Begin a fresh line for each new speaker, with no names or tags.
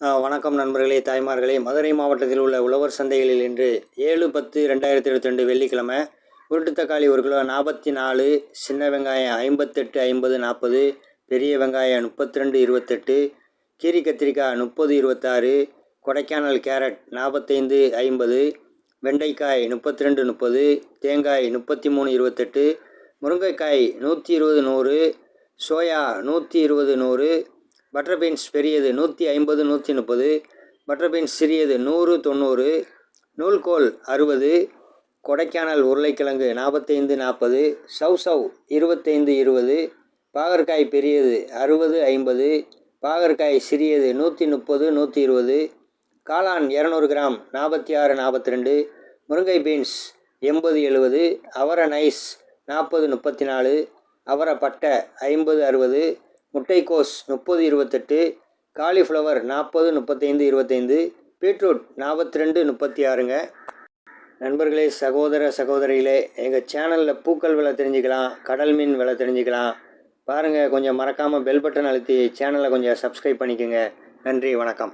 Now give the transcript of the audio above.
வணக்கம் நண்பர்களே தாய்மார்களே. மதுரை மாவட்டத்தில் உள்ள உழவர் சந்தைகளில் இன்று ஏழு பத்து ரெண்டாயிரத்தி இருபத்தி ரெண்டு வெள்ளிக்கிழமை உருட்டு தக்காளி ஒரு கிலோ நாற்பத்தி நாலு சின்ன வெங்காயம் ஐம்பத்தெட்டு ஐம்பது நாற்பது பெரிய வெங்காயம் முப்பத்தி ரெண்டு இருபத்தெட்டு கீரி கத்திரிக்காய் முப்பது இருபத்தாறு கொடைக்கானல் கேரட் நாற்பத்தைந்து ஐம்பது வெண்டைக்காய் முப்பத்தி ரெண்டு முப்பது தேங்காய் முப்பத்தி மூணு இருபத்தெட்டு முருங்கைக்காய் நூற்றி இருபது நூறு சோயா நூற்றி இருபது நூறு பட்டர் பீன்ஸ் பெரியது நூற்றி ஐம்பது நூற்றி முப்பது. பட்டர் பீன்ஸ் சிறியது நூறு தொண்ணூறு. நூல்கோல் அறுபது. கொடைக்கானல் உருளைக்கிழங்கு நாற்பத்தைந்து நாற்பது சவ் சவ் இருபத்தைந்து இருபது. பாகற்காய் பெரியது அறுபது ஐம்பது. பாகற்காய் சிறியது நூற்றி முப்பது நூற்றி இருபது. காளான் இரநூறு கிராம் நாற்பத்தி ஆறு நாற்பத்தி ரெண்டு முருங்கை பீன்ஸ் எண்பது எழுபது. அவரை நைஸ் நாற்பது முப்பத்தி நாலு. அவரை பட்டை ஐம்பது அறுபது. முட்டைக்கோஸ் முப்பது இருபத்தெட்டு காலிஃப்ளவர் நாற்பது முப்பத்தைந்து இருபத்தைந்து பீட்ரூட் நாற்பத்தி ரெண்டு முப்பத்தி ஆறுங்க நண்பர்களே சகோதர சகோதரிகளே எங்கள் சேனலில் பூக்கள் விலை தெரிஞ்சுக்கலாம் கடல் மீன் விலை தெரிஞ்சுக்கலாம். பாருங்கள் கொஞ்சம் மறக்காமல் பெல் பட்டன் அழுத்தி சேனலை கொஞ்சம் சப்ஸ்கிரைப் பண்ணிக்கோங்க. நன்றி வணக்கம்.